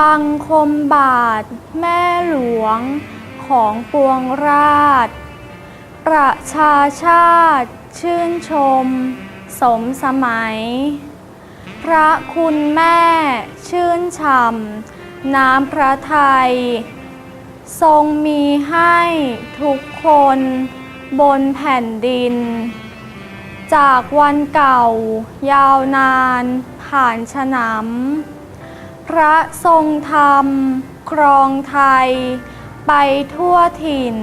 บังคมบาท แม่หลวงของปวงราช ประชาชาติ ชื่นชม สมสมัย พระคุณแม่ชื่นช่ำน้ำพระทัย ทรงมีให้ทุกคนบนแผ่นดิน จากวันเก่ายาวนานผ่านฉนำ พระทรงธรรม ครองไทย ไปทั่วถิ่น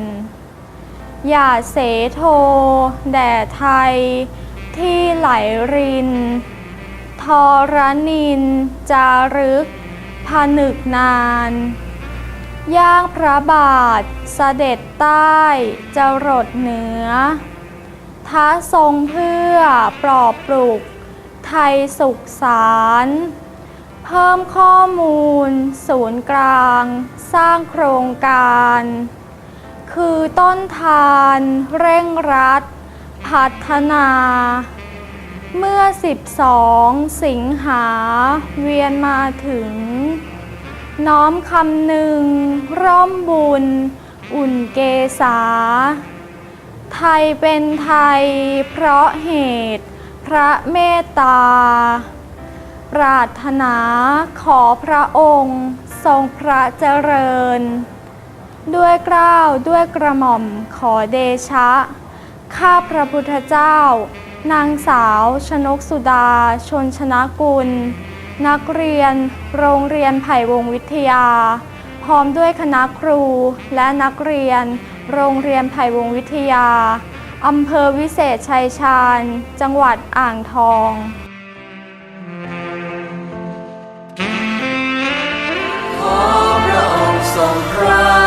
อย่าเสโท แด่ไทย ที่ไหลริน ทรนินจารึกผนึกนาน ย่างพระบาทเสด็จใต้จรดเหนือท้าทรงเพื่อปลอบปลุกไทยสุขสาร เพิ่มข้อมูล ศูนย์กลาง สร้างโครงการ คือต้นทาน เร่งรัด พัฒนา เมื่อ 12 สิงหา เวียนมาถึง น้อมคำหนึ่ง ร่มบุญ อุ่นเกษา ไทยเป็นไทย เพราะเหตุ พระเมตตา ปรารถนาขอพระองค์ ทรงพระเจริญ ด้วยเกล้าวด้วยกระหม่อมขอเดชะ ข้าพระพุทธเจ้า นางสาวชนกสุดา ชนชนะกุล นักเรียน โรงเรียนไผ่วงวิทยา พร้อมด้วยคณะครูและนักเรียน โรงเรียนไผ่วงวิทยาอำเภอวิเศษชัยชาญ จังหวัดอ่างทอง ทรงพระเจริ